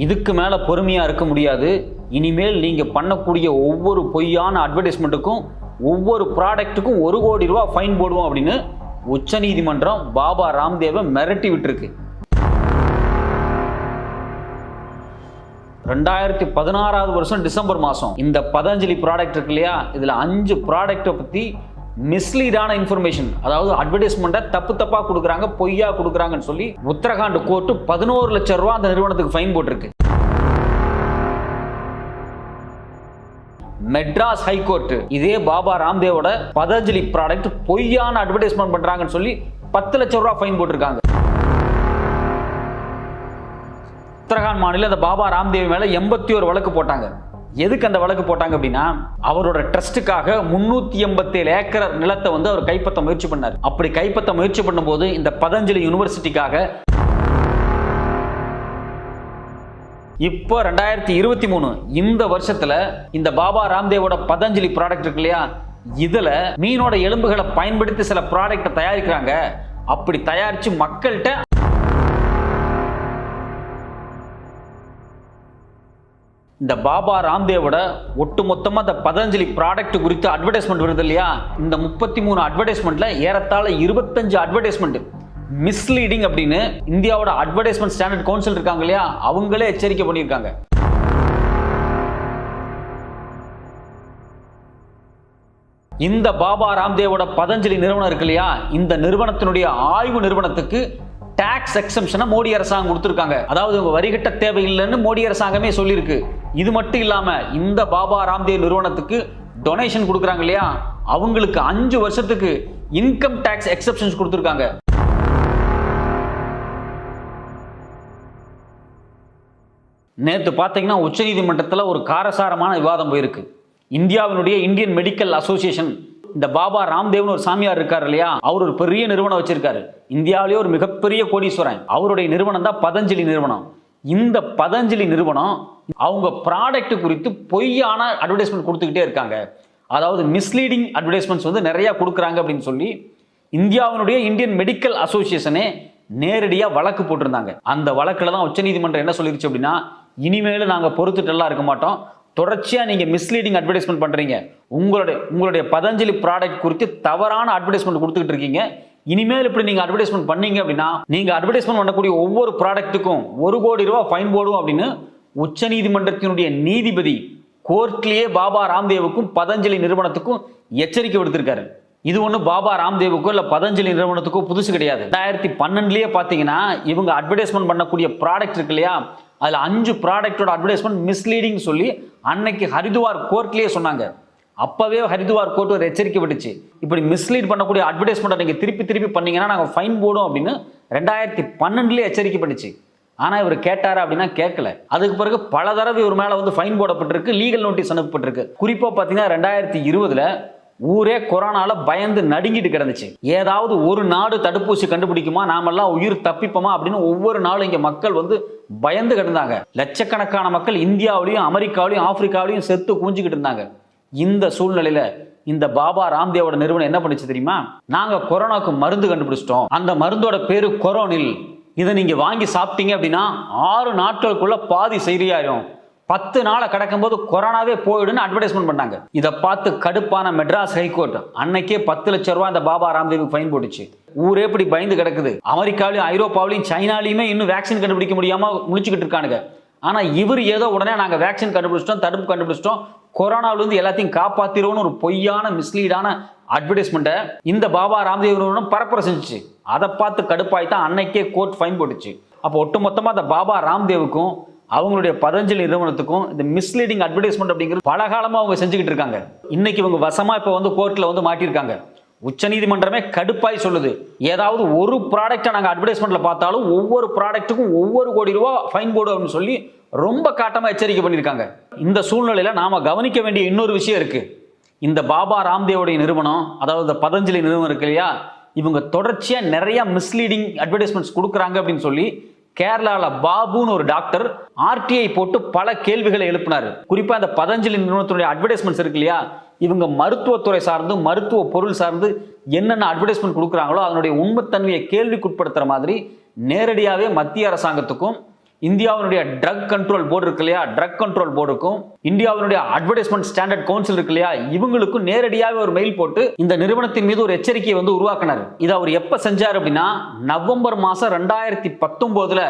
இதுக்கு மேலே பொறுமையாக இருக்க முடியாது. இனிமேல் நீங்கள் பண்ணக்கூடிய ஒவ்வொரு பொய்யான அட்வர்டைஸ்மெண்ட்டுக்கும் ஒவ்வொரு ப்ராடக்ட்டுக்கும் ஒரு கோடி ரூபா ஃபைன் போடுவோம் அப்படின்னு உச்சநீதிமன்றம் பாபா ராம்தேவை மிரட்டி விட்டுருக்கு. ரெண்டாயிரத்தி பதினாறாவது வருஷம் டிசம்பர் மாதம் இந்த பதஞ்சலி ப்ராடக்ட் இருக்கு இல்லையா? இதில் அஞ்சு ப்ராடக்ட்டை பற்றி மிஸ்லீடான இன்ஃபர்மேஷன் அதாவது அட்வர்டைஸ்மெண்ட்டை தப்பு தப்பாக கொடுக்குறாங்க பொய்யா கொடுக்குறாங்கன்னு சொல்லி உத்தரகாண்ட் கோர்ட்டு பதினோரு லட்சம் ரூபா அந்த நிறுவனத்துக்கு ஃபைன் போட்டிருக்கு. மெட்ராஸ் ஹைகோர்ட் இதே பாபா ராம்தேவோட பதஞ்சலி ப்ராடக்ட் பொய்யான அட்வர்டைஸ்மெண்ட் பண்றாங்கன்னு சொல்லி பத்து லட்சம் ரூபா ஃபைன் போட்டிருக்காங்க. உத்தரகாண்ட் மாநிலம் அந்த பாபா ராம்தேவ் மேல எண்பத்தி ஒரு வழக்கு போட்டாங்க. எதுக்கு அந்த வழக்கு போட்டாங்க அப்படின்னா அவரோட ட்ரஸ்ட்டுக்காக முன்னூத்தி எண்பத்தேழு ஏக்கர் நிலத்தை வந்து அவர் கைப்பற்ற முயற்சி பண்ணார். அப்படி கைப்பற்ற முயற்சி பண்ணும்போது இந்த பதஞ்சலி யூனிவர்சிட்டிக்காக இப்போ ரெண்டாயிரத்தி இருபத்தி மூணு இந்த வருஷத்துல இந்த பாபா ராம்தேவோட பதஞ்சலி ப்ராடக்ட் இருக்கு இல்லையா? இதுல மீனோட எலும்புகளை பயன்படுத்தி சில ப்ராடக்ட்டை தயாரிக்கிறாங்க. அப்படி தயாரிச்சு மக்கள்கிட்ட இந்த பாபா ராம்தேவோட ஒட்டு மொத்தமாக இந்த பதஞ்சலி ப்ராடக்ட் குறித்து அட்வர்டைஸ்மெண்ட் வருது இல்லையா? இந்த முப்பத்தி மூணு அட்வர்டைஸ்மெண்ட்ல ஏறத்தாழ இருபத்தஞ்சு அட்வர்டைஸ்மெண்ட் மிஸ்லீடிங் அப்படின்னு இந்தியாவோட அட்வர்டைஸ்மெண்ட் ஸ்டாண்டர்ட் கவுன்சில் இருக்காங்க இல்லையா? அவங்களே எச்சரிக்கை பண்ணியிருக்காங்க. இந்த பாபா ராம்தேவோட பதஞ்சலி நிறுவனம் இருக்கு இல்லையா? இந்த நிறுவனத்தினுடைய ஆய்வு நிறுவனத்துக்கு டாக்ஸ் எக்ஸம்ஷனை மோடி அரசாங்கம் கொடுத்துருக்காங்க. அதாவது வரிகட்ட தேவையில்லைன்னு மோடி அரசாங்கமே சொல்லியிருக்கு. இது மட்டும் இல்லாமல் இந்த பாபா ராம்தேவ் நிறுவனத்துக்கு டொனேஷன் கொடுக்குறாங்க இல்லையா? அவங்களுக்கு அஞ்சு வருஷத்துக்கு இன்கம் டாக்ஸ் எக்ஸப்ஷன்ஸ் கொடுத்துருக்காங்க. நேற்று பார்த்தீங்கன்னா உச்சநீதிமன்றத்தில் ஒரு காரசாரமான விவாதம் போயிருக்கு. இந்தியாவினுடைய இந்தியன் மெடிக்கல் அசோசியேஷன் இந்த பாபா ராம்தேவ்னு ஒரு சாமியார் இருக்கார் இல்லையா? அவர் ஒரு பெரிய நிறுவனம் வச்சிருக்காரு. இந்தியாவிலேயே ஒரு மிகப்பெரிய கோடீஸ்வரன். அவருடைய நிறுவனம் தான் பதஞ்சலி நிறுவனம். இந்த பதஞ்சலி நிறுவனம் அவங்க ப்ராடக்ட் குறித்து பொய்யான அட்வர்டைஸ்மெண்ட் கொடுத்துக்கிட்டே இருக்காங்க. அதாவது மிஸ்லீடிங் அட்வர்டைஸ்மெண்ட்ஸ் வந்து நிறைய கொடுக்குறாங்க அப்படின்னு சொல்லி இந்தியாவினுடைய இந்தியன் மெடிக்கல் அசோசியேஷனே நேரடியாக வழக்கு போட்டிருந்தாங்க. அந்த வழக்கில் தான் உச்சநீதிமன்றம் என்ன சொல்லிருச்சு அப்படின்னா இனிமேல் நாங்கள் பொறுத்துட்டெல்லாம் இருக்க மாட்டோம். தொடர்ச்சியாக நீங்கள் மிஸ்லீடிங் அட்வர்டைஸ்மெண்ட் பண்ணுறீங்க உங்களுடைய உங்களுடைய பதஞ்சலி ப்ராடக்ட் குறித்து தவறான அட்வர்டைஸ்மெண்ட் கொடுத்துக்கிட்டு இருக்கீங்க. இனிமேல் இப்படி நீங்கள் அட்வர்டைஸ்மெண்ட் பண்ணீங்க அப்படின்னா நீங்கள் அட்வர்டைஸ்மெண்ட் பண்ணக்கூடிய ஒவ்வொரு ப்ராடக்ட்டுக்கும் ஒரு கோடி ரூபாய் ஃபைன் போடும் அப்படின்னு உச்சநீதிமன்றத்தினுடைய நீதிபதி கோர்ட்லேயே பாபா ராம்தேவுக்கும் பதஞ்சலி நிறுவனத்துக்கும் எச்சரிக்கை விடுத்திருக்காரு. இது ஒன்று பாபா ராம்தேவுக்கோ இல்லை பதஞ்சலி நிறுவனத்துக்கோ புதுசு கிடையாது. ரெண்டாயிரத்தி பன்னெண்டுலேயே பார்த்தீங்கன்னா இவங்க அட்வர்டைஸ்மெண்ட் பண்ணக்கூடிய ப்ராடக்ட் இருக்கு இல்லையா? அதில் அஞ்சு ப்ராடக்டோட அட்வர்டைஸ்மெண்ட் மிஸ்லீடிங் சொல்லி அன்னைக்கு ஹரிதுவார் கோர்ட்லேயே சொன்னாங்க. அப்போவே ஹரிதுவார் கோர்ட் ஒரு எச்சரிக்கை விட்டுச்சு. இப்படி மிஸ்லீட் பண்ணக்கூடிய அட்வர்டைஸ்மெண்ட்டை நீங்கள் திருப்பி திருப்பி பண்ணீங்கன்னா நாங்கள் ஃபைன் போடும் அப்படின்னு ரெண்டாயிரத்தி பன்னெண்டுலேயே எச்சரிக்கை பண்ணிச்சு. ஆனால் இவர் கேட்டார் அப்படின்னா கேட்கல. அதுக்கு பிறகு பல தடவை இவர் மேலே வந்து ஃபைன் போடப்பட்டிருக்கு லீகல் நோட்டீஸ் அனுப்பப்பட்டிருக்கு. குறிப்பாக பார்த்தீங்கன்னா ரெண்டாயிரத்தி இருபதில் ஊரே கொரோனால பயந்து நடுங்கிட்டு கிடந்துச்சு. ஏதாவது ஒரு நாடு தடுப்பூசி கண்டுபிடிக்குமா? நாமெல்லாம் உயிர் தப்பிப்போமா? அப்படின்னு ஒவ்வொரு நாளும் இங்கே மக்கள் வந்து பயந்து கிடந்தாங்க. லட்சக்கணக்கான மக்கள் இந்தியாவிலையும் அமெரிக்காவிலையும் ஆப்பிரிக்காவிலையும் செத்து கூஞ்சிக்கிட்டு இருந்தாங்க. இந்த சூழ்நிலையில இந்த பாபா ராம்தேவோட நிறுவனம் என்ன பண்ணிச்சு தெரியுமா? நாங்க கொரோனாக்கு மருந்து கண்டுபிடிச்சிட்டோம். அந்த மருந்தோட பேரு கொரோனில். இதை நீங்க வாங்கி சாப்பிட்டீங்க அப்படின்னா ஆறு நாட்களுக்குள்ள பாதி செய்தியாயிரும். பத்து நாளை கிடக்கும்போது கொரோனாவே போயிடுன்னு அட்வர்டைஸ்மெண்ட் பண்ணாங்க. இதை பார்த்து கடுப்பான மெட்ராஸ் ஹைகோர்ட் அன்னைக்கே பத்து லட்ச ரூபா இந்த பாபா ராம்தேவுக்கு ஃபைன் போட்டுச்சு. ஊரே இப்படி பயந்து கிடக்குது. அமெரிக்காவிலையும் ஐரோப்பாவிலையும் சைனாலையுமே இன்னும் வேக்சின் கண்டுபிடிக்க முடியாம முழிச்சுக்கிட்டு இருக்கானுங்க. ஆனால் இவர் ஏதோ உடனே நாங்கள் வேக்சின் கண்டுபிடிச்சிட்டோம் தடுப்பு கண்டுபிடிச்சிட்டோம் கொரோனாவிலேருந்து எல்லாத்தையும் காப்பாத்திரோன்னு ஒரு பொய்யான மிஸ்லீடான அட்வர்டைஸ்மெண்ட்டை இந்த பாபா ராம்தேவ் நிறுவனம் பரப்புரை செஞ்சிச்சு. அதை பார்த்து கடுப்பாய் தான் அன்னைக்கே கோர்ட் ஃபைன் போட்டுச்சு. அப்போ ஒட்டுமொத்தமாக அந்த பாபா ராம்தேவுக்கும் அவங்களுடைய பதஞ்சலி நிறுவனத்துக்கும் இந்த மிஸ்லீடிங் அட்வர்டைஸ்மெண்ட் அப்படிங்கிறது பல காலமாக அவங்க செஞ்சுக்கிட்டு இருக்காங்க. இன்னைக்கு இவங்க வசமா இப்போ வந்து கோர்ட்டில் வந்து மாட்டியிருக்காங்க. உச்சநீதிமன்றமே கடுப்பாய் சொல்லுது. ஏதாவது ஒரு ப்ராடக்டை நாங்கள் அட்வர்டைஸ்மெண்ட்டில் பார்த்தாலும் ஒவ்வொரு ப்ராடக்ட்டுக்கும் ஒவ்வொரு கோடி ரூபா ஃபைன் போடு அப்படின்னு சொல்லி ரொம்ப காட்டமாக எச்சரிக்கை பண்ணியிருக்காங்க. இந்த சூழ்நிலையில் நாம் கவனிக்க வேண்டிய இன்னொரு விஷயம் இருக்குது இந்த பாபா ராம்தேவோடைய நிறுவனம் அதாவது இந்த பதஞ்சலி நிறுவனம் இருக்கு இல்லையா? இவங்க தொடர்ச்சியாக நிறையா மிஸ்லீடிங் அட்வர்டைஸ்மெண்ட்ஸ் கொடுக்குறாங்க அப்படின்னு சொல்லி கேரளாவில் பாபுன்னு ஒரு டாக்டர் ஆர்டிஐ போட்டு பல கேள்விகளை எழுப்பினார். குறிப்பாக அந்த பதஞ்சலி நிறுவனத்தினுடைய அட்வர்டைஸ்மெண்ட்ஸ் இருக்கு இல்லையா? இவங்க மருத்துவத்துறை சார்ந்து மருத்துவ பொருள் சார்ந்து என்னென்ன அட்வர்டைஸ்மெண்ட் கொடுக்குறாங்களோ அதனுடைய உண்மைத்தன்மையை கேள்விக்குட்படுத்துகிற மாதிரி நேரடியாகவே மத்திய அரசாங்கத்துக்கும் இந்தியாவினுடைய ட்ரக் கண்ட்ரோல் போர்டு இருக்கு இல்லையா? ட்ரக் கண்ட்ரோல் போர்டுக்கும் இந்தியாவினுடைய அட்வர்டைஸ்மெண்ட் ஸ்டாண்டர்ட் கவுன்சில் இருக்கு இல்லையா? இவங்களுக்கும் நேரடியாக ஒரு மெயில் போட்டு இந்த நிறுவனத்தின் மீது ஒரு எச்சரிக்கையை வந்து உருவாக்குனார். இதை அவர் எப்ப செஞ்சார் அப்படின்னா நவம்பர் மாசம் ரெண்டாயிரத்தி பத்தொன்பதுல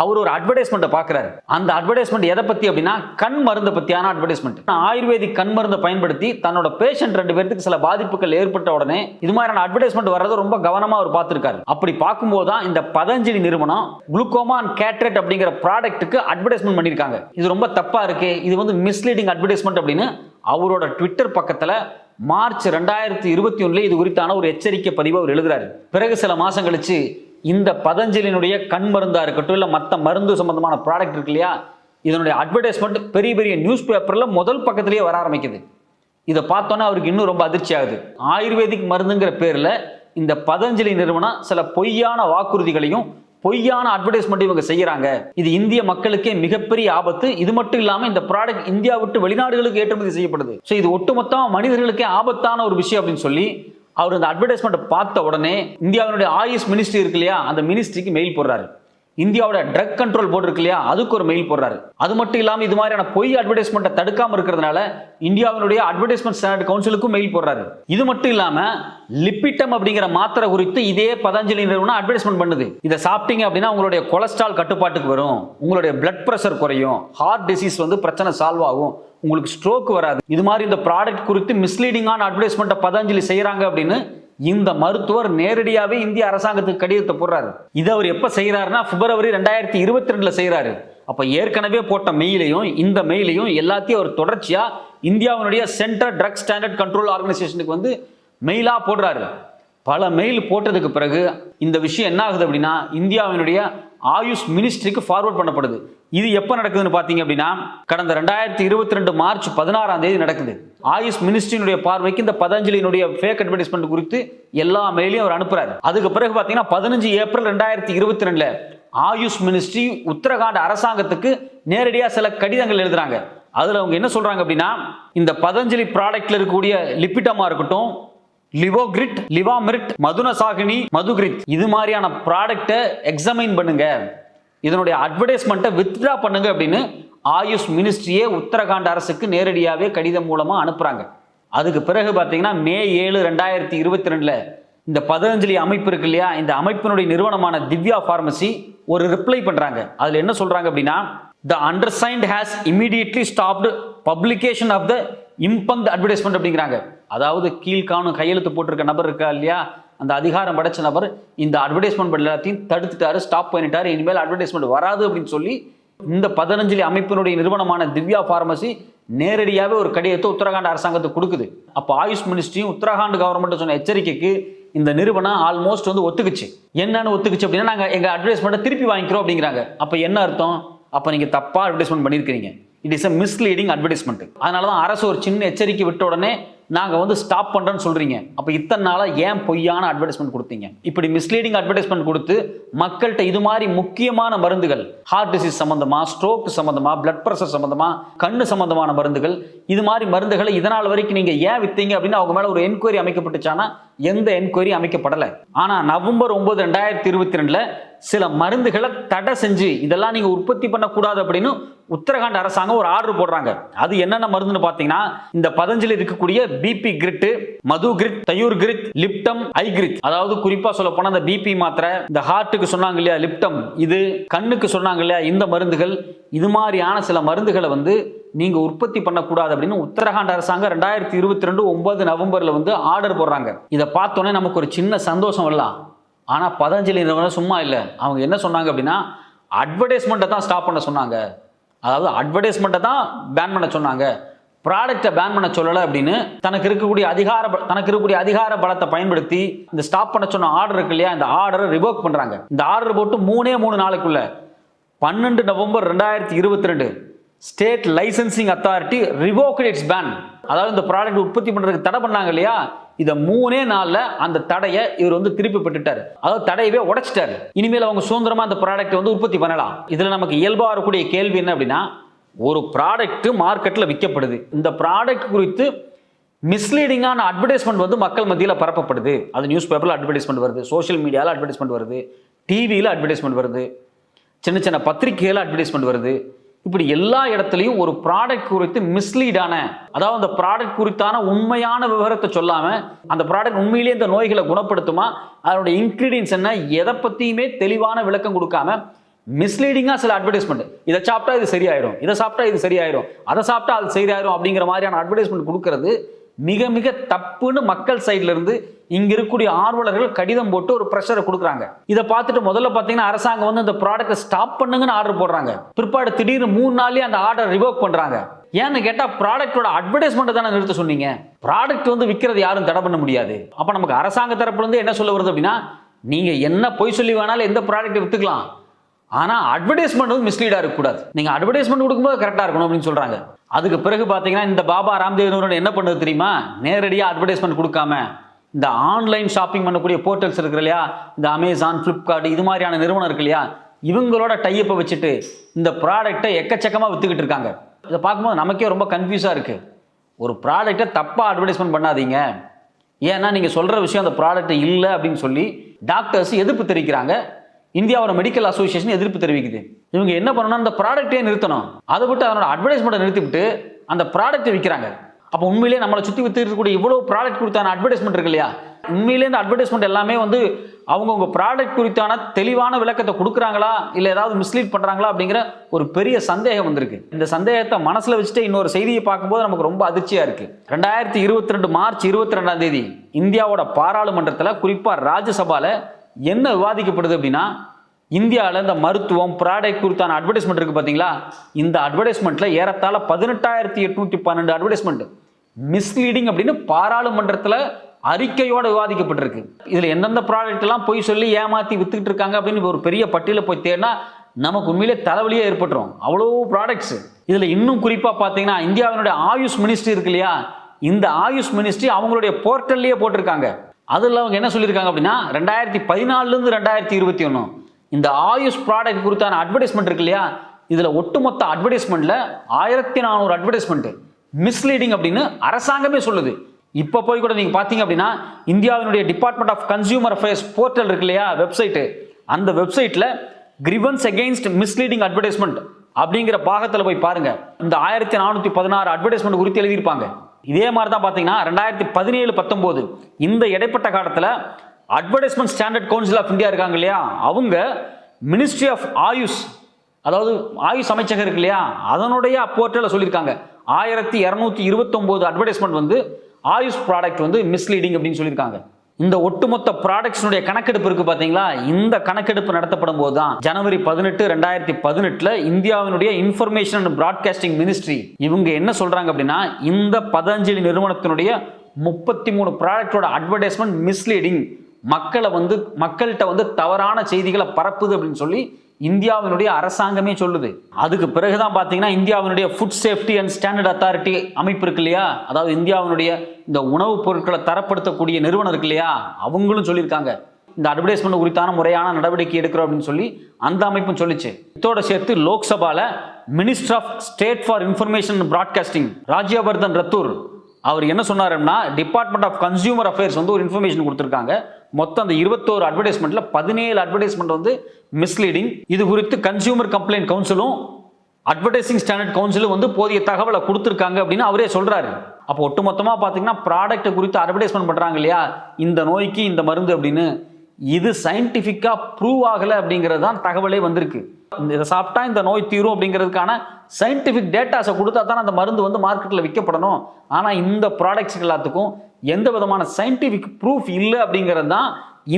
அவர் ஒரு அட்வர்டைஸ்மெண்ட்டை பார்க்குறாரு. அந்த அட்வர்டைஸ்மெண்ட் எதை பற்றி அப்படின்னா கண் மருந்தை பற்றியான அட்வர்டைஸ்மெண்ட் ஆயுர்வேதிக் கண் மருந்தை பயன்படுத்தி தன்னோட பேஷண்ட் ரெண்டு பேருக்கு சில பாதிப்புகள் ஏற்பட்ட உடனே இது மாதிரியான அட்வர்டைஸ்மெண்ட் வர்றதை ரொம்ப கவனமாக அவர் பார்த்துருக்காரு. அப்படி பார்க்கும்போது தான் இந்த பதஞ்சலி நிறுவனம் குளுக்கோமா அண்ட் கேட்ரேட் அப்படிங்கிற ப்ராடக்ட்டுக்கு அட்வர்டைஸ்மெண்ட் பண்ணியிருக்காங்க. இது ரொம்ப தப்பாக இருக்குது இது வந்து மிஸ்லீடிங் அட்வர்டைஸ்மெண்ட் அப்படின்னு அவரோட ட்விட்டர் பக்கத்தில் மார்ச் ரெண்டாயிரத்தி இருபத்தி ஒன்றுல இது குறித்தான ஒரு எச்சரிக்கை பதிவு அவர் எழுதுறாரு. பிறகு சில மாதம் கழிச்சு இந்த பதஞ்சலியினுடைய கண் மருந்தாக இருக்கட்டும் இல்லை மற்ற மருந்து சம்பந்தமான ப்ராடக்ட் இருக்கு இல்லையா இதனுடைய அட்வர்டைஸ்மெண்ட் பெரிய பெரிய நியூஸ் பேப்பரில் முதல் பக்கத்துலேயே வர ஆரம்பிக்குது. இதை பார்த்தோன்னே அவருக்கு இன்னும் ரொம்ப அதிர்ச்சி ஆகுது. ஆயுர்வேதிக் மருந்துங்கிற பேரில் இந்த பதஞ்சலி நிறுவனம் சில பொய்யான வாக்குறுதிகளையும் பொய்யான அட்வர்டைஸ்மெண்ட் இவங்க செய்கிறாங்க இது இந்திய மக்களுக்கே மிகப்பெரிய ஆபத்து. இது மட்டும் இல்லாமல் இந்த ப்ராடக்ட் இந்தியா விட்டு வெளிநாடுகளுக்கு ஏற்றுமதி செய்யப்படுது. ஸோ இது ஒட்டுமொத்தமாக மனிதர்களுக்கே ஆபத்தான ஒரு விஷயம் அப்படின்னு சொல்லி அவர் அந்த அட்வர்டைஸ்மெண்ட்டை பார்த்த உடனே இந்தியாவினுடைய ஆயுஷ் மினிஸ்ட்ரி இருக்கு இல்லையா? அந்த மினிஸ்ட்ரிக்கு மெயில் போடுறாரு. இந்தியாவோட ட்ரக் கண்ட்ரோல் போர்டு இருக்கு இல்லையா? அதுக்கு ஒரு மெயில் போடுறாரு. அது மட்டும் இல்லாமல் இது மாதிரியான பொய் அட்வர்டைஸ்மெண்ட்டை தடுக்காமல் இருக்கிறதுனால இந்தியாவினுடைய அட்வர்டைஸ்மெண்ட் ஸ்டாண்டர்ட் கவுன்சிலுக்கும் மெயில் போடுறாரு. இது மட்டும் இல்லாமல் லிப்பிட்டம் அப்படிங்கிற மாத்திரை குறித்து இதே பதஞ்சலி நிறுவனம் அட்வர்டைஸ்மெண்ட் பண்ணுது. இதை சாப்பிட்டீங்க அப்படின்னா உங்களுடைய கொலஸ்ட்ரால் கட்டுப்பாட்டுக்கு வரும். உங்களுடைய பிளட் ப்ரெஷர் குறையும். ஹார்ட் டிசீஸ் வந்து பிரச்சனை சால்வ் ஆகும். உங்களுக்கு ஸ்ட்ரோக் வராது. இது மாதிரி இந்த ப்ராடக்ட் குறித்து மிஸ்லீடிங்கான அட்வர்டைஸ்மெண்ட்டை பதஞ்சலி செய்கிறாங்க அப்படின்னு இந்த மருத்துவர் நேரடியாகவே இந்திய அரசாங்கத்துக்கு கடிதத்தை போடுறாரு. இதை அவர் எப்போ செய்கிறாருன்னா பிப்ரவரி ரெண்டாயிரத்தி இருபத்தி ரெண்டில் செய்கிறாரு அப்போ ஏற்கனவே போட்ட மெயிலையும் இந்த மெயிலையும் எல்லாத்தையும் அவர் தொடர்ச்சியாக இந்தியாவினுடைய சென்ட்ரல் ட்ரக் ஸ்டாண்டர்ட் கண்ட்ரோல் ஆர்கனைசேஷனுக்கு வந்து மெயிலாக போடுறாரு. பல மெயில் போட்டதுக்கு பிறகு இந்த விஷயம் என்ன ஆகுது அப்படின்னா இந்தியாவினுடைய ஆயுஷ் மினிஸ்ட்ரிக்கு ஃபார்வர்ட் பண்ணப்படுது. இது எப்போ நடக்குதுன்னு பார்த்தீங்க அப்படின்னா கடந்த ரெண்டாயிரத்தி இருபத்தி ரெண்டு மார்ச் பதினாறாம் தேதி நடக்குது. ஆயுஷ் மினிஸ்ட்ரியினுடைய பார்வைக்கு இந்த பதஞ்சலியினுடைய ஃபேக் அட்வர்டைஸ்மெண்ட் குறித்து எல்லா மெயிலையும் அவர் அனுப்புறாரு. அதுக்கு பிறகு பார்த்தீங்கன்னா பதினஞ்சு ஏப்ரல் ரெண்டாயிரத்தி இருபத்தி ரெண்டுல ஆயுஷ் மினிஸ்ட்ரி உத்தரகாண்ட் அரசாங்கத்துக்கு நேரடியாக சில கடிதங்கள் எழுதுறாங்க. அதில் அவங்க என்ன சொல்கிறாங்க அப்படின்னா இந்த பதஞ்சலி ப்ராடக்டில் இருக்கக்கூடிய லிப்பிட்டமாக இருக்கட்டும் லிவோகிரிட் லிவாமிரிட் மதுனசாகினி மதுகிரித். இது மாதிரியான ப்ராடக்ட்டை எக்ஸமைன் பண்ணுங்க. இதனுடைய அட்வர்டைஸ்மெண்ட்டை வித்ட்ரா பண்ணுங்க அப்படின்னு ஆயுஷ் மினிஸ்ட்ரியே உத்தரகாண்ட் அரசுக்கு நேரடியாகவே கடிதம் மூலமாக அனுப்புகிறாங்க அதுக்கு பிறகு பார்த்தீங்கன்னா மே ஏழு ரெண்டாயிரத்தி இருபத்தி ரெண்டில் இந்த பதஞ்சலி அமைப்பு இருக்கு இல்லையா இந்த அமைப்பினுடைய நிறுவனமான திவ்யா ஃபார்மசி ஒரு ரிப்ளை பண்ணுறாங்க அதில் என்ன சொல்கிறாங்க அப்படின்னா the undersigned has immediately stopped publication of the impugned advertisement அப்படிங்கிறாங்க. அதாவது கீழ்காணும் கையெழுத்து போட்டிருக்க நபர் இருக்கா இல்லையா? அந்த அதிகாரம் படைச்ச நபர் இந்த அட்வர்டைஸ்மெண்ட் எல்லாத்தையும் தடுத்துட்டாரு ஸ்டாப் பண்ணிட்டாரு இனிமேல் அட்வர்டைஸ்மெண்ட் வராது அப்படின்னு சொல்லி இந்த பதினஞ்சலி அமைப்பினுடைய நிறுவனமான திவ்யா ஃபார்மசி நேரடியாகவே ஒரு கடிதத்தை உத்தரகாண்ட் அரசாங்கத்துக்கு கொடுக்குது. அப்போ ஆயுஷ் மினிஸ்ட்ரியும் உத்தரகாண்ட் கவர்மெண்ட் சொன்ன எச்சரிக்கைக்கு இந்த நிறுவனம் ஆல்மோஸ்ட் வந்து ஒத்துக்குச்சு. என்னன்னு ஒத்துக்குச்சு அப்படின்னா நாங்கள் எங்கள் அட்வர்டைஸ்மெண்ட்டை திருப்பி வாங்கிக்கிறோம் அப்படிங்கிறாங்க. அப்போ என்ன அர்த்தம்? அப்போ நீங்கள் தப்பாக அட்வர்டைஸ்மெண்ட் பண்ணியிருக்கிறீங்க. It is a misleading advertisement அதனால தான் அரசு ஒரு சின்ன எச்சரிக்கை விட்ட உடனே நாங்கள் வந்து ஸ்டாப் பண்ணுறோன்னு சொல்கிறீங்க அப்போ இத்தனை நாளாக ஏன் பொய்யான அட்வர்டைஸ்மெண்ட் கொடுத்தீங்க? இப்படி மிஸ்லீடிங் அட்வர்டைஸ்மெண்ட் கொடுத்து மக்கள்கிட்ட இது மாதிரி முக்கியமான மருந்துகள் ஹார்ட் டிசீஸ் சம்மந்தமாக ஸ்ட்ரோக் சம்மந்தமாக பிளட் ப்ரெஷர் சம்மந்தமாக கண்ணு சம்மந்தமான மருந்துகள் இது மாதிரி மருந்துகளை இதனால் வரைக்கும் நீங்கள் ஏன் வித்தீங்க அப்படின்னு அவங்க மேலே ஒரு என்கொயரி அமைக்கப்பட்டுச்சானா எந்த என்கொயரி அமைக்கப்படலை. ஆனால் நவம்பர் ஒன்பது ரெண்டாயிரத்தி இருபத்தி ரெண்டில் சில மருந்துகளை தடை செஞ்சு இதெல்லாம் நீங்கள் உற்பத்தி பண்ணக்கூடாது அப்படின்னு உத்தரகாண்ட் அரசாங்கம் ஒரு ஆர்டர் போடுறாங்க. அது என்னென்ன மருந்துன்னு பார்த்தீங்கன்னா இந்த பதஞ்சலி இருக்கக்கூடிய BP grit Madhu grit Thyro grit Lipidom eye grit அதாவது குறிப்பாக சொல்ல போனால் அந்த பிபி மாத்திரை இந்த ஹார்ட்டுக்கு சொன்னாங்க இல்லையா லிப்டம். இது கண்ணுக்கு சொன்னாங்க இல்லையா இந்த மருந்துகள். இது மாதிரியான சில மருந்துகளை வந்து நீங்க உற்பத்தி பண்ணக்கூடாது அப்படின்னு உத்தரகாண்ட் அரசாங்கம் ரெண்டாயிரத்தி இருபத்தி ரெண்டு ஒன்பது நவம்பர்ல வந்து ஆர்டர் போடுறாங்க. இதை பார்த்தோன்னே நமக்கு ஒரு சின்ன சந்தோஷம் வரலாம். ஆனால் பதஞ்சலி நிறுவனம் சும்மா இல்லை. அவங்க என்ன சொன்னாங்க அப்படின்னா அட்வர்டைஸ்மெண்ட்டை தான் ஸ்டாப் பண்ண சொன்னாங்க. அதாவது அட்வர்டைஸ்மெண்ட்டை தான் பேன் பண்ண சொன்னாங்க. ப்ராடக்டை பேன் பண்ண சொல்லலை அப்படின்னு தனக்கு இருக்கக்கூடிய அதிகார தனக்கு இருக்கக்கூடிய அதிகார பலத்தை பயன்படுத்தி இந்த ஸ்டாப் பண்ண சொன்ன ஆர்டர் இருக்கு இல்லையா இந்த ஆர்டரை ரிவோக் பண்ணுறாங்க இந்த ஆர்டர் போட்டு மூணே மூணு நாளைக்குள்ள பன்னெண்டு நவம்பர் ரெண்டாயிரத்தி இருபத்தி ரெண்டு state licensing authority revoked its ban அதாவது இந்த ப்ராடக்ட் உற்பத்தி பண்ணுறதுக்கு தடை பண்ணாங்க இல்லையா? இதை மூணே நாளில் அந்த தடையை இவர் வந்து திருப்பி பெற்றுட்டார். அதாவது தடையவே உடைச்சிட்டாரு. இனிமேல் அவங்க சுதந்திரமாக அந்த ப்ராடக்ட் வந்து உற்பத்தி பண்ணலாம். இதில் நமக்கு இயல்பாக வரக்கூடிய கேள்வி என்ன அப்படின்னா ஒரு ப்ராடக்ட் மார்க்கெட்டில் விற்கப்படுது. இந்த ப்ராடக்ட் குறித்து மிஸ்லீடிங்கான அட்வர்டைஸ்மெண்ட் வந்து மக்கள் மத்தியில் பரப்பப்படுது. அது நியூஸ் பேப்பரில் அட்வர்டைஸ்மெண்ட் வருது சோஷியல் மீடியாவில் அட்வர்டைஸ்மெண்ட் வருது டிவியில் அட்வர்டைஸ்மெண்ட் வருது சின்ன சின்ன பத்திரிகையில் அட்வர்டைஸ்மெண்ட் வருது. இப்படி எல்லா இடத்துலையும் ஒரு ப்ராடக்ட் குறித்து மிஸ்லீடான அதாவது அந்த ப்ராடக்ட் குறித்தான உண்மையான விவரத்தை சொல்லாம அந்த ப்ராடக்ட் உண்மையிலேயே இந்த நோய்களை குணப்படுத்துமா அதனுடைய இன்க்ரீடியன்ஸ் என்ன எதை பற்றியுமே தெளிவான விளக்கம் கொடுக்காம மிஸ்லீடிங்காக சில அட்வர்டைஸ்மெண்ட் இதை சாப்பிட்டா இது சரியாயிடும் இதை சாப்பிட்டா இது சரியாயிடும் அதை சாப்பிட்டா அது சரியாயிரும் அப்படிங்கிற மாதிரியான அட்வர்டைஸ்மெண்ட் கொடுக்கறது மிக மிக தப்புன்னு மக்கள் சைட்ல இருந்து இங்க இருக்கக்கூடிய ஆர்வலர்கள் கடிதம் போட்டு ஒரு ப்ரெஷரை கொடுக்குறாங்க. இதை பார்த்துட்டு முதல்ல பார்த்தீங்கன்னா அரசாங்கம் வந்து இந்த ப்ராடக்ட்டை ஸ்டாப் பண்ணுங்கன்னு ஆர்டர் போடுறாங்க. பிற்பாடு திடீர்னு மூணு நாள்லயே அந்த ஆர்டர் ரிவோக் பண்றாங்க. ஏன்னு கேட்டா ப்ராடக்ட்டோட அட்வர்டைஸ்மெண்ட் தானே நிறுத்த சொன்னீங்க. ப்ராடக்ட் வந்து விற்கிறது யாரும் தடை பண்ண முடியாது. அப்ப நமக்கு அரசாங்க தரப்புல இருந்து என்ன சொல்ல வருது அப்படின்னா நீங்க என்ன பொய் சொல்லி வேணாலும் எந்த ப்ராடக்ட் வித்துக்கலாம். ஆனால் அட்வர்டைஸ்மெண்ட் வந்து மிஸ்லீடாக இருக்கக்கூடாது. நீங்கள் அட்வர்டைஸ்மெண்ட் கொடுக்கும்போது கரெக்டாக இருக்கணும் அப்படின்னு சொல்கிறாங்க அதுக்கு பிறகு பார்த்தீங்கன்னா இந்த பாபா ராம்தேவ் என்ன பண்ணுது தெரியுமா? நேரடியாக அட்வர்டைஸ்மெண்ட் கொடுக்காம இந்த ஆன்லைன் ஷாப்பிங் பண்ணக்கூடிய போர்ட்டல்ஸ் இருக்கு இல்லையா? இந்த அமேசான் ஃப்ளிப்கார்ட் இது மாதிரியான நிறுவனம் இருக்கு இல்லையா? இவங்களோட டையப்பை வச்சுட்டு இந்த ப்ராடக்ட்டை எக்கச்சக்கமாக வித்துக்கிட்டு இருக்காங்க. இதை பார்க்கும்போது நமக்கே ரொம்ப கன்ஃபியூஸாக இருக்குது ஒரு ப்ராடக்டை தப்பாக அட்வர்டைஸ்மெண்ட் பண்ணாதீங்க. ஏன்னா நீங்கள் சொல்கிற விஷயம் அந்த ப்ராடக்ட் இல்லை அப்படின்னு சொல்லி டாக்டர்ஸ் எதிர்ப்பு தெரிவிக்கிறாங்க. இந்தியாவோட மெடிக்கல் அசோசியேஷன் எதிர்ப்பு தெரிவிக்குது. இவங்க என்ன பண்ணணும் அந்த ப்ராடக்ட்டே நிறுத்தணும். அதை விட்டு அதனோட அட்வர்டைஸ்மெண்ட்டை நிறுத்திவிட்டு அந்த ப்ராடக்ட்டை விற்கிறாங்க அப்போ உண்மையிலே நம்மளை சுற்றி வித்துருக்கக்கூடிய இவ்வளோ ப்ராடக்ட் குறித்தான அட்வர்டைஸ்மெண்ட் இருக்கு இல்லையா? உண்மையிலே இந்த அட்வர்டைஸ்மெண்ட் எல்லாமே வந்து அவங்கவுங்க ப்ராடக்ட் குறித்தான தெளிவான விளக்கத்தை கொடுக்குறாங்களா? இல்லை ஏதாவது மிஸ்லீட் பண்ணுறாங்களா அப்படிங்கிற ஒரு பெரிய சந்தேகம் வந்திருக்கு. இந்த சந்தேகத்தை மனசில் வச்சுட்டு இன்னொரு செய்தியை பார்க்கும்போது நமக்கு ரொம்ப அதிர்ச்சியாக இருக்கு. ரெண்டாயிரத்தி இருபத்தி ரெண்டு மார்ச் இருபத்தி ரெண்டாம் தேதி இந்தியாவோட பாராளுமன்றத்தில் குறிப்பாக ராஜ்யசபாவில் என்ன விவாதிக்கப்படுது அப்படின்னா இந்தியாவில் இந்த மருத்துவம் ப்ராடக்ட் குறித்தான அட்வர்டைஸ்மெண்ட் இருக்குது பார்த்தீங்களா இந்த அட்வர்டைஸ்மெண்ட்டில் ஏறத்தாழ பதினெட்டாயிரத்தி எட்நூற்றி பன்னெண்டு அட்வர்டைஸ்மெண்ட் மிஸ்லீடிங் அப்படின்னு பாராளுமன்றத்தில் அறிக்கையோடு விவாதிக்கப்பட்டிருக்கு. இதில் எந்தெந்த ப்ராடக்ட்லாம் போய் சொல்லி ஏமாற்றி விற்றுக்கிட்டு இருக்காங்க அப்படின்னு ஒரு பெரிய பட்டியலில் போய் தேடினா நமக்கு உண்மையிலே தலைவலியே ஏற்பட்டுரும். அவ்வளோ ப்ராடக்ட்ஸ் இதில் இன்னும் குறிப்பாக பார்த்தீங்கன்னா இந்தியாவினுடைய ஆயுஷ் மினிஸ்ட்ரி இருக்கு இல்லையா? இந்த ஆயுஷ் மினிஸ்ட்ரி அவங்களுடைய போர்ட்டல்லையே போட்டிருக்காங்க. அதில் அவங்க என்ன சொல்லியிருக்காங்க அப்படின்னா ரெண்டாயிரத்தி பதினாலுலேருந்து ரெண்டாயிரத்தி இருபத்தி ஒன்று இந்த ஆயுஷ் ப்ராடக்ட் குறித்தான அட்வர்டைஸ்மெண்ட் இருக்கு இல்லையா? இதில் ஒட்டுமொத்த அட்வர்டைஸ்மெண்ட்டில் ஆயிரத்தி நானூறு அட்வர்டைஸ்மெண்ட் மிஸ்லீடிங் அப்படின்னு அரசாங்கமே சொல்லுது. இப்போ போய் கூட நீங்கள் பார்த்தீங்க அப்படின்னா இந்தியாவினுடைய department of consumer affairs portal இருக்கு இல்லையா வெப்சைட்டு அந்த வெப்சைட்டில் கிரிவன்ஸ் அகெயின்ஸ்ட் மிஸ்லீடிங் அட்வர்டைஸ்மெண்ட் அப்படிங்கிற பாகத்தில் போய் பாருங்க. இந்த ஆயிரத்தி நானூற்றி பதினாறு அட்வர்டைஸ்மெண்ட் குறித்து எழுதியிருப்பாங்க. இதே மாதிரி தான் பார்த்தீங்கன்னா ரெண்டாயிரத்தி பதினேழு பத்தொம்போது இந்த இடைப்பட்ட காலத்தில் advertisement standard council of India இருக்காங்க இல்லையா? அவங்க மினிஸ்ட்ரி ஆஃப் ஆயுஷ் அதாவது ஆயுஷ் அமைச்சகம் இருக்கு இல்லையா? அதனுடைய போர்ட்டலில் சொல்லியிருக்காங்க. ஆயிரத்தி இரநூத்தி இருபத்தொம்போது அட்வர்டைஸ்மெண்ட் வந்து ஆயுஷ் ப்ராடக்ட் வந்து மிஸ்லீடிங் அப்படின்னு சொல்லியிருக்காங்க. இந்த ஒட்டுமொத்த ப்ராடக்ட்ஸினுடைய கணக்கெடுப்பு இருக்கு பார்த்தீங்களா இந்த கணக்கெடுப்பு நடத்தப்படும் போது தான் ஜனவரி பதினெட்டு ரெண்டாயிரத்தி பதினெட்டுல இந்தியாவினுடைய இன்ஃபர்மேஷன் அண்ட் பிராட்காஸ்டிங் மினிஸ்ட்ரி இவங்க என்ன சொல்றாங்க அப்படின்னா இந்த பதஞ்சலி நிறுவனத்தினுடைய முப்பத்தி மூணு ப்ராடக்டோட அட்வர்டைஸ்மெண்ட் மிஸ்லீடிங் மக்களை வந்து மக்கள்கிட்ட வந்து தவறான செய்திகளை பரப்புது அப்படின்னு சொல்லி இந்தியாவினுடைய அரசாங்கமே சொல்லுது. அதுக்கு பிறகுதான் பார்த்தீங்கன்னா இந்தியாவினுடைய food safety and standard authority அமைப்பு இருக்கு இல்லையா? அதாவது இந்தியாவினுடைய இந்த உணவுப் பொருட்களை தரப்படுத்தக்கூடிய நிறுவனம் இருக்கு இல்லையா? அவங்களும் சொல்லியிருக்காங்க. இந்த அட்வர்டைஸ்மெண்ட் குறித்தான முறையான நடவடிக்கை எடுக்கிறோம் அப்படின்னு சொல்லி அந்த அமைப்பும் சொல்லிச்சு. இதோட சேர்த்து லோக்சபால minister of state for information broadcasting Rajyavardhan Rathore அவர் என்ன சொன்னாருன்னா டிபார்ட்மெண்ட் ஆஃப் கன்சியூமர் அஃபேர்ஸ் வந்து ஒரு இன்ஃபர்மேஷன் கொடுத்துருக்காங்க. மொத்தம் அந்த இருபத்தோரு அட்வர்டைஸ்மெண்ட்டில் பதினேழு அட்வர்டைஸ்மெண்ட் வந்து மிஸ்லீடிங் இது குறித்து கன்சியூமர் கம்ப்ளைண்ட் கவுன்சிலும் அட்வர்டைசிங் ஸ்டாண்டர்ட் கவுன்சிலும் வந்து போதிய தகவலை கொடுத்துருக்காங்க அப்படின்னு அவரே சொல்கிறாரு அப்போ ஒட்டுமொத்தமாக பார்த்தீங்கன்னா ப்ராடக்ட் குறித்து அட்வர்டைஸ்மெண்ட் பண்ணுறாங்க இல்லையா? இந்த நோய்க்கு இந்த மருந்து அப்படின்னு. இது சயின்டிஃபிக்காக ப்ரூவ் ஆகலை அப்படிங்கிறது தான் தகவலே வந்திருக்கு. இதை சாப்பிட்டா இந்த நோய் தீரும் அப்படிங்கிறதுக்கான சயின்டிஃபிக் டேட்டாஸை கொடுத்தா தான் அந்த மருந்து வந்து மார்க்கெட்டில் விற்கப்படணும். ஆனால் இந்த ப்ராடக்ட்ஸ் எல்லாத்துக்கும் எந்த விதமான சயின்டிஃபிக் ப்ரூஃப் இல்லை அப்படிங்கிறது தான்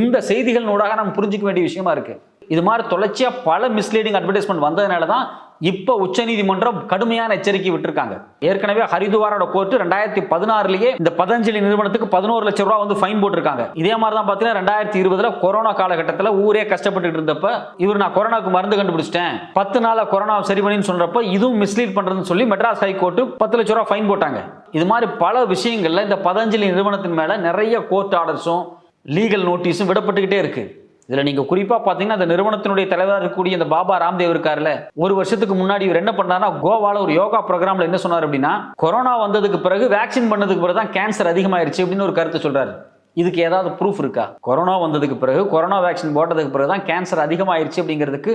இந்த செய்திகள் நூடாக நம்ம புரிஞ்சிக்க வேண்டிய விஷயமா இருக்குது இது மாதிரி தொடர்ச்சியாக பல மிஸ்லீடிங் அட்வர்டைஸ்மெண்ட் வந்ததுனால தான் இப்போ உச்சநீதிமன்றம் கடுமையான எச்சரிக்கை விட்டுருக்காங்க. ஏற்கனவே ஹரிதுவாரோட கோர்ட்டு ரெண்டாயிரத்தி பதினாறுலயே இந்த பதஞ்சலி நிறுவனத்துக்கு பதினோரு லட்சம் ரூபாய் வந்து ஃபைன் போட்டிருக்காங்க. இதே மாதிரி தான் பார்த்தீங்கன்னா ரெண்டாயிரத்தி இருபதுல கொரோனா காலகட்டத்தில் ஊரே கஷ்டப்பட்டு இருந்தப்ப இவர் நான் கொரோனாக்கு மருந்து கண்டுபிடிச்சிட்டேன். பத்து நாள கொரோனா சரி பண்ணின்னு சொல்றப்ப இதுவும் மிஸ்லீட் பண்றதுன்னு சொல்லி மெட்ராஸ் ஹைகோர்ட்டு பத்து லட்சம் ரூபாய் ஃபைன் போட்டாங்க. இது மாதிரி பல விஷயங்கள்ல இந்த பதஞ்சலி நிறுவனத்தின் மேல நிறைய கோர்ட் ஆர்டர்ஸும் லீகல் நோட்டீஸும் விடப்பட்டுக்கிட்டே இருக்கு. இதுல நீங்க குறிப்பா பாத்தீங்கன்னா அந்த நிறுவனத்தினுடைய தலைவராக இருக்கக்கூடிய இந்த பாபா ராம்தேவ் இருக்காருல்ல ஒரு வருஷத்துக்கு முன்னாடி இவர் என்ன பண்ணாருன்னா கோவால ஒரு யோகா ப்ரோக்ராம்ல என்ன சொன்னார் அப்படின்னா கொரோனா வந்ததுக்கு பிறகு வேக்சின் பண்ணதுக்கு பிறகு தான் கேன்சர் அதிகமாயிருச்சு அப்படின்னு ஒரு கருத்து சொல்றாரு. இதுக்கு ஏதாவது ப்ரூஃப் இருக்கா? கொரோனா வந்ததுக்கு பிறகு கொரோனா வேக்சின் போட்டதுக்கு பிறகு தான் கேன்சர் அதிகமாயிருச்சு அப்படிங்கிறதுக்கு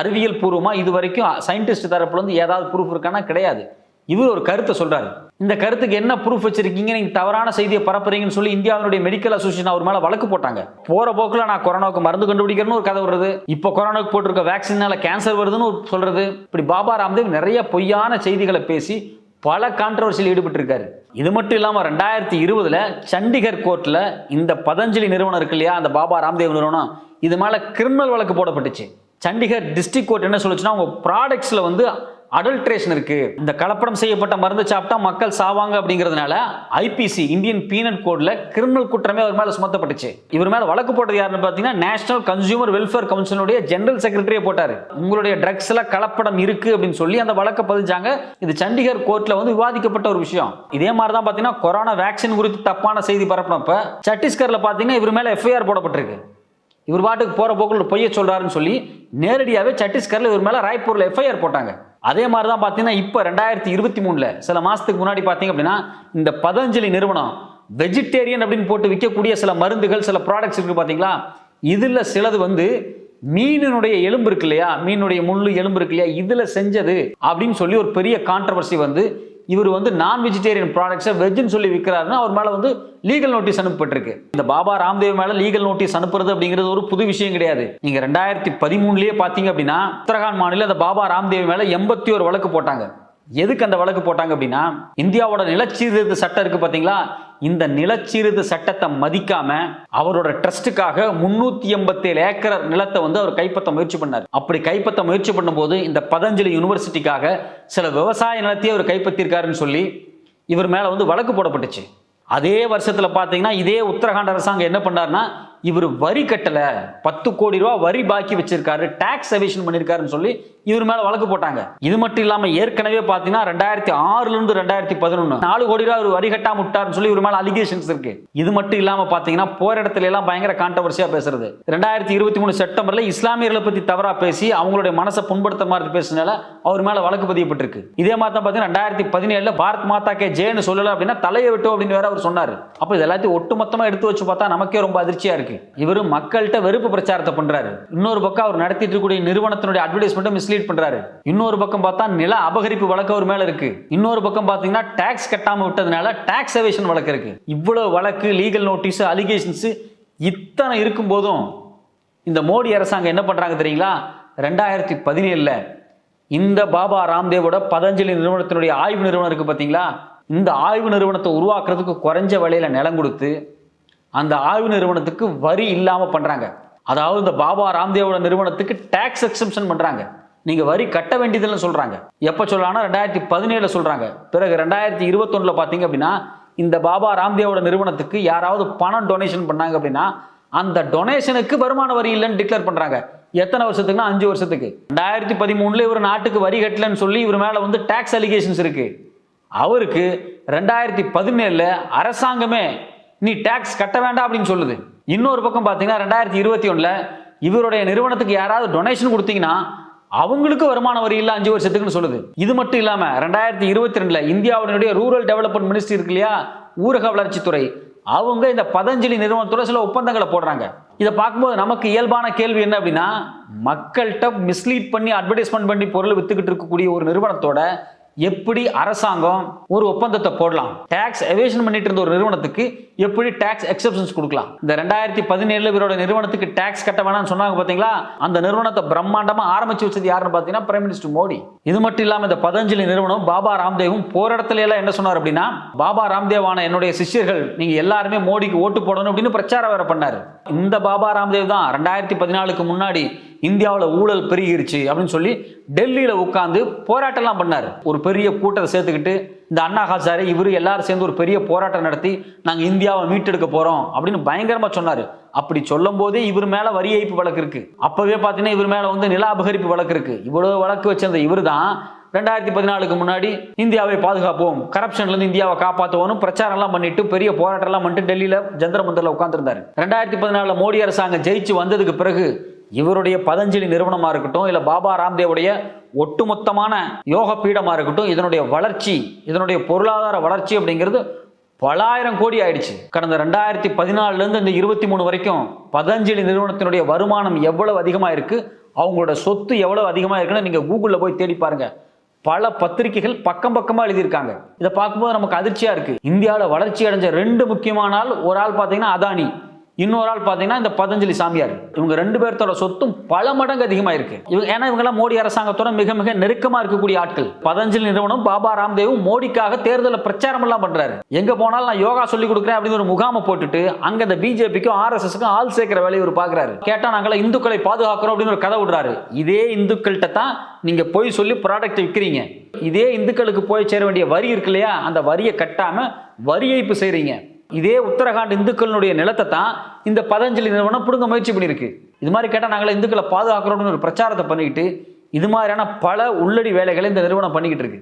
அறிவியல் பூர்வமா இது வரைக்கும் சயின்டிஸ்ட் தரப்புல இருந்து ஏதாவது ப்ரூஃப் இருக்கானா கிடையாது. இவர் ஒரு கருத்தை சொல்றாரு. இந்த கருத்துக்கு என்ன ப்ரூஃப் வச்சிருக்கீங்க? நீங்க தவறான செய்தியை பரப்புறீங்கன்னு சொல்லி இந்தியாவினுடைய மெடிக்கல் அசோசியேஷன் அவர் மேல வழக்கு போட்டாங்க. போற போக்குல நான் கொரோனாவுக்கு மருந்து கண்டுபிடிக்கிறேன்னு ஒரு கதை வருது. இப்போ கொரோனாவுக்கு போட்டிருக்க வேக்சினால கேன்சர் வருதுன்னு ஒரு சொல்றது. இப்படி பாபா ராம்தேவ் நிறைய பொய்யான செய்திகளை பேசி பல கான்ட்ரவர்சியில் ஈடுபட்டிருக்காரு. இது மட்டும் இல்லாமல் ரெண்டாயிரத்தி இருபதுல சண்டிகர் கோர்ட்டில் இந்த பதஞ்சலி நிறுவனம் இருக்கு இல்லையா? அந்த பாபா ராம்தேவ் நிறுவனம் இது மேலே கிரிமினல் வழக்கு போடப்பட்டுச்சு. சண்டிகர் டிஸ்ட்ரிக்ட் கோர்ட் என்ன சொல்லுச்சுன்னா உங்க ப்ராடக்ட்ஸில் வந்து அடல்ட்ரேஷன் இருக்கு. இந்த கலப்படம் செய்யப்பட்ட மருந்து சாப்பிட்டா மக்கள் சாவாங்க அப்படிங்கிறதுனால ஐபிசி இந்தியன் பீனல் கோட்ல கிரிமினல் குற்றமே அவர் மேல சுமத்தப்பட்டுச்சு. இவர் மேல வழக்கு போட்டது யாருன்னு பாத்தீங்கன்னா நேஷனல் கன்சியூமர் வெல்ஃபேர் கவுன்சிலுடைய ஜெனரல் செக்ரட்டரியே போட்டாரு. உங்களுடைய ட்ரக்ஸ்ல கலப்படம் இருக்கு அப்படின்னு சொல்லி அந்த வழக்கை பதிஞ்சாங்க. இது சண்டிகர் கோர்ட்ல வந்து விவாதிக்கப்பட்ட ஒரு விஷயம். இதே மாதிரி தான் பாத்தீங்கன்னா கொரோனா வேக்சின் குறித்து தப்பான செய்தி பரப்பினப்ப சத்தீஸ்கர்ல பாத்தீங்கன்னா இவர் மேல எஃப்ஐஆர் போடப்பட்டிருக்கு. இவர் பாட்டுக்கு போகிற போக்கில் பொய்ய சொல்கிறாருன்னு சொல்லி நேரடியாகவே சத்தீஸ்கரில் இவர் மேலே ராய்ப்பூரில் எஃப்ஐஆர் போட்டாங்க. அதே மாதிரி தான் பார்த்தீங்கன்னா இப்போ ரெண்டாயிரத்தி இருபத்தி மூணில் சில மாதத்துக்கு முன்னாடி பார்த்தீங்க அப்படின்னா இந்த பதஞ்சலி நிறுவனம் வெஜிடேரியன் அப்படின்னு போட்டு விற்கக்கூடிய சில மருந்துகள் சில ப்ராடக்ட்ஸ் இருக்குது பார்த்தீங்களா இதில் சிலது வந்து மீனினுடைய எலும்பு இருக்கு இல்லையா? மீனுடைய முள் எலும்பு இருக்கு இல்லையா? இதில் செஞ்சது அப்படின்னு சொல்லி ஒரு பெரிய கான்ட்ரவர்சி வந்து இவர் வந்து நான் வெஜிடேரியன் ப்ராடக்ட்ஸை வெஜ்ஜுன்னு சொல்லி விற்கிறாருன்னா அவர் மேலே வந்து லீகல் நோட்டீஸ் அனுப்பப்பட்டிருக்கு. இந்த பாபா ராம்தேவ் மேலே லீகல் நோட்டீஸ் அனுப்புறது அப்படிங்கிறது ஒரு புது விஷயம் கிடையாது. நீங்கள் ரெண்டாயிரத்தி பதிமூணுலேயே பார்த்தீங்க அப்படின்னா உத்தரகாண்ட் மாநில அந்த பாபா ராம்தேவ் மேலே எண்பத்தி ஒரு வழக்கு போட்டாங்க. எதுக்கு அந்த வழக்கு போட்டாங்க அப்படின்னா இந்தியாவோட நிலச்சீர்திருத்த சட்டம் இருக்கு பார்த்தீங்களா இந்த நிலச்சீர்திருத்த சட்டத்தை மதிக்காம அவரோட ட்ரஸ்ட்டுக்காக முன்னூத்தி எண்பத்தேழு ஏக்கர் நிலத்தை வந்து அவர் கைப்பற்ற முயற்சி பண்ணார். அப்படி கைப்பற்ற முயற்சி பண்ணும்போது இந்த பதஞ்சலி யூனிவர்சிட்டிக்காக சில விவசாய நிலத்தையே அவர் கைப்பற்றியிருக்காருன்னு சொல்லி இவர் மேல வந்து வழக்கு போடப்பட்டுச்சு. அதே வருஷத்துல பாத்தீங்கன்னா இதே உத்தரகாண்ட் அரசாங்கம் என்ன பண்ணாருன்னா இவர் வரி கட்டலை. பத்து கோடி ரூபா வரி பாக்கி வச்சிருக்காரு. டேக்ஸ் எவிஷன் பண்ணியிருக்காருன்னு சொல்லி இவர் மேலே வழக்கு போட்டாங்க. இது மட்டும் இல்லாமல் ஏற்கனவே பார்த்தீங்கன்னா ரெண்டாயிரத்தி ஆறுலேருந்து ரெண்டாயிரத்தி பதினொன்று நாலு கோடி ரூபா அவர் வரி கட்டாம விட்டாருன்னு சொல்லி இவர் மேலே அலிகேஷன்ஸ் இருக்கு. இது மட்டும் இல்லாமல் பார்த்தீங்கன்னா போற இடத்துல எல்லாம் பயங்கர கான்ட்ரவர்சியாக பேசுறது. ரெண்டாயிரத்தி இருபத்தி மூணு செப்டம்பரில் இஸ்லாமியர்களை பற்றி தவறாக பேசி அவங்களுடைய மனசை புண்படுத்த மாதிரி பேசினால அவர் மேலே வழக்கு பதியப்பட்டிருக்கு. இதே மாதிரி தான் பார்த்தீங்கன்னா ரெண்டாயிரத்தி பதினேழுல பாரத் மாதா கே ஜேன்னு சொல்லலை அப்படின்னா தலையை விட்டோம் அப்படின்னு வேற அவர் சொன்னார். அப்போ இது எல்லாத்தையும் ஒட்டுமொத்தமாக எடுத்து வச்சு பார்த்தா நமக்கே ரொம்ப அதிர்ச்சியாக இருக்கு. இவர் மக்கள்கிட்ட வெறுப்பு பிரச்சாரத்தை பண்றாரு. இன்னொரு பக்கம் அவர் நடத்திட்டு இருக்கக்கூடிய நிறுவனத்தினுடைய அட்வர்டைஸ்மெண்ட்டை மிஸ்லீட் பண்றாரு. இன்னொரு பக்கம் பார்த்தா நில அபகரிப்பு வழக்கு அவர் மேல இருக்கு. இன்னொரு பக்கம் பாத்தீங்கன்னா டாக்ஸ் கட்டாம விட்டதுனால டாக்ஸ் எவேஷன் வழக்கு இருக்கு. இவ்வளவு வழக்கு லீகல் நோட்டீஸ் அலிகேஷன்ஸ் இத்தனை இருக்கும் போதும் இந்த மோடி அரசாங்கம் என்ன பண்றாங்க தெரியுங்களா? ரெண்டாயிரத்தி பதினேழுல இந்த பாபா ராம்தேவோட பதஞ்சலி நிறுவனத்தினுடைய ஆய்வு நிறுவனம் இருக்கு பாத்தீங்களா இந்த ஆய்வு நிறுவனத்தை உருவாக்குறதுக்கு குறைஞ்ச விலையில நிலம் கொடுத்து அந்த ஆய்வு நிறுவனத்துக்கு வரி இல்லாமல் பண்ணுறாங்க அதாவது இந்த பாபா ராம்தேவோட நிறுவனத்துக்கு டேக்ஸ் எக்ஸம்ஷன் பண்ணுறாங்க நீங்கள் வரி கட்ட வேண்டியதுன்னு சொல்கிறாங்க எப்போ சொல்லலாம்னா ரெண்டாயிரத்தி பதினேழில் சொல்கிறாங்க பிறகு ரெண்டாயிரத்தி இருபத்தொன்னில் பார்த்தீங்க அப்படின்னா இந்த பாபா ராம்தேவோட நிறுவனத்துக்கு யாராவது பணம் டொனேஷன் பண்ணாங்க அப்படின்னா அந்த டொனேஷனுக்கு வருமான வரி இல்லைன்னு டிக்ளேர் பண்ணுறாங்க எத்தனை வருஷத்துக்குன்னா அஞ்சு வருஷத்துக்கு. ரெண்டாயிரத்தி பதிமூணுல இவர் நாட்டுக்கு வரி கட்டலன்னு சொல்லி இவர் மேலே வந்து டேக்ஸ் அலிகேஷன்ஸ் இருக்குது அவருக்கு ரெண்டாயிரத்தி பதினேழில் அரசாங்கமே நீ டேக்ஸ் கட்ட வேண்டாம் அப்படின்னு சொல்லுது. இன்னொரு பக்கம் பார்த்தீங்கன்னா ரெண்டாயிரத்தி இருபத்தி ஒன்றில் இவருடைய நிறுவனத்துக்கு யாராவது டொனேஷன் கொடுத்தீங்கன்னா அவங்களுக்கு வருமான வரி இல்லை அஞ்சு வருஷத்துக்குன்னு சொல்லுது. இது மட்டும் இல்லாமல் ரெண்டாயிரத்தி இருபத்தி ரெண்டில் இந்தியாவினுடைய ரூரல் டெவலப்மெண்ட் மினிஸ்ட்ரி இருக்கு இல்லையா? ஊரக வளர்ச்சித்துறை அவங்க இந்த பதஞ்சலி நிறுவனத்தோட சில ஒப்பந்தங்களை போடுறாங்க. இதை பார்க்கும்போது நமக்கு இயல்பான கேள்வி என்ன அப்படின்னா மக்கள்கிட்ட மிஸ்லீட் பண்ணி அட்வர்டைஸ்மெண்ட் பண்ணி பொருள் வித்துக்கிட்டு இருக்கக்கூடிய ஒரு நிறுவனத்தோட எப்படி அரசாங்கம் ஒரு ஒப்பந்தத்தை போடலாம்? டாக்ஸ் எவேஷன் பண்ணிட்டு இருந்த ஒரு நிறுவனத்துக்கு எப்படி டாக்ஸ் எக்ஸப்ஷன்ஸ் கொடுக்கலாம்? இந்த ரெண்டாயிரத்தி பதினேழுல இவரோட நிறுவனத்துக்கு டாக்ஸ் கட்ட வேணாம்னு சொன்னாங்க பாத்தீங்களா? அந்த நிறுவனத்தை பிரம்மாண்டமா ஆரம்பிச்சு வச்சது யாருன்னு பாத்தீங்கன்னா பிரைம் மினிஸ்டர் மோடி. இது மட்டும் இல்லாம இந்த பதஞ்சலி நிறுவனம் பாபா ராம்தேவும் போராட்டத்துல எல்லாம் என்ன சொன்னார் அப்படின்னா பாபா ராம்தேவான என்னுடைய சிஷ்யர்கள் நீங்க எல்லாருமே மோடிக்கு ஓட்டு போடணும் அப்படின்னு பிரச்சாரம் வேற பண்ணாரு. இந்த பாபா ராம்தேவ் தான் ரெண்டாயிரத்தி பதினாலுக்கு முன்னாடி இந்தியாவில் ஊழல் பெருகிருச்சு அப்படின்னு சொல்லி டெல்லியில் உட்காந்து போராட்டம்லாம் பண்ணார். ஒரு பெரிய கூட்டத்தை சேர்த்துக்கிட்டு இந்த அண்ணா ஹாசாரே இவர் எல்லாரும் சேர்ந்து ஒரு பெரிய போராட்டம் நடத்தி நாங்கள் இந்தியாவை மீட்டெடுக்க போகிறோம் அப்படின்னு பயங்கரமாக சொன்னார். அப்படி சொல்லும் போதே இவர் மேலே வரி ஏய்ப்பு வழக்கு இருக்கு. அப்போவே பார்த்தீங்கன்னா இவர் மேலே வந்து நில அபகரிப்பு வழக்கு இருக்கு. இவ்வளோ வழக்கு வச்சிருந்த இவர் தான் ரெண்டாயிரத்தி பதினாலுக்கு முன்னாடி இந்தியாவை பாதுகாப்போம் கரப்ஷன்லேருந்து இந்தியாவை காப்பாற்றுவோம்னு பிரச்சாரம்லாம் பண்ணிட்டு பெரிய போராட்டம்லாம் பண்ணிட்டு டெல்லியில் ஜந்திர மந்திரில் உட்காந்துருந்தாரு ரெண்டாயிரத்தி பதினாலில் மோடி அரசாங்கம் ஜெயிச்சு வந்ததுக்கு பிறகு இவருடைய பதஞ்சலி நிறுவனமாக இருக்கட்டும் இல்லை பாபா ராம்தேவுடைய ஒட்டுமொத்தமான யோக பீடமாக இருக்கட்டும் இதனுடைய வளர்ச்சி இதனுடைய பொருளாதார வளர்ச்சி அப்படிங்கிறது பலாயிரம் கோடி ஆயிடுச்சு. கடந்த ரெண்டாயிரத்தி பதினாலுலேருந்து இந்த இருபத்தி மூணு வரைக்கும் பதஞ்சலி நிறுவனத்தினுடைய வருமானம் எவ்வளவு அதிகமாக இருக்குது அவங்களோட சொத்து எவ்வளவு அதிகமாக இருக்குன்னு நீங்கள் கூகுளில் போய் தேடி பாருங்கள் பல பத்திரிகைகள் பக்கம் பக்கமாக எழுதியிருக்காங்க. இதை பார்க்கும்போது நமக்கு அதிர்ச்சியாக இருக்குது இந்தியாவில் வளர்ச்சி அடைஞ்ச ரெண்டு முக்கியமான ஆள் ஒரு ஆள் பார்த்தீங்கன்னா அதானி. இன்னொரு ஆள் பார்த்தீங்கன்னா இந்த பதஞ்சலி சாமியார். இவங்க ரெண்டு பேர்த்தோட சொத்தும் பல மடங்கு அதிகமாக இருக்கு இவங்க ஏன்னா இவங்கெல்லாம் மோடி அரசாங்கத்தோட மிக மிக நெருக்கமாக இருக்கக்கூடிய ஆட்கள். பதஞ்சலி நிறுவனம் பாபா ராம்தேவும் மோடிக்காக தேர்தலில் பிரச்சாரம் எல்லாம் பண்றாரு. எங்க போனாலும் நான் யோகா சொல்லி கொடுக்குறேன் அப்படின்னு ஒரு முகாமை போட்டுட்டு அங்க இந்த பிஜேபிக்கும் ஆர்எஸ்எஸ்க்கும் ஆள் சேர்க்கிற வேலையை ஒரு பார்க்குறாரு. கேட்டா நாங்கள இந்துக்களை பாதுகாக்கிறோம் அப்படின்னு ஒரு கதை விடுறாரு. இதே இந்துக்கள்கிட்ட தான் நீங்க போய் சொல்லி ப்ராடக்ட் விற்கிறீங்க இதே இந்துக்களுக்கு போய் சேர வேண்டிய வரி இருக்கு இல்லையா? அந்த வரியை கட்டாம வரி ஏய்ப்பு செய்றீங்க. இதே உத்தரகாண்ட் இந்துக்களுடைய நிலத்தை தான் இந்த பதஞ்சலி நிறுவனம் பிடுங்க முயற்சி பண்ணியிருக்கு. இது மாதிரி கேட்டால் நாங்கள் இந்துக்களை பாதுகாக்கிறோம்னு ஒரு பிரச்சாரத்தை பண்ணிக்கிட்டு இது மாதிரியான பல உள்ளடி வேலைகளை இந்த நிறுவனம் பண்ணிக்கிட்டு இருக்கு.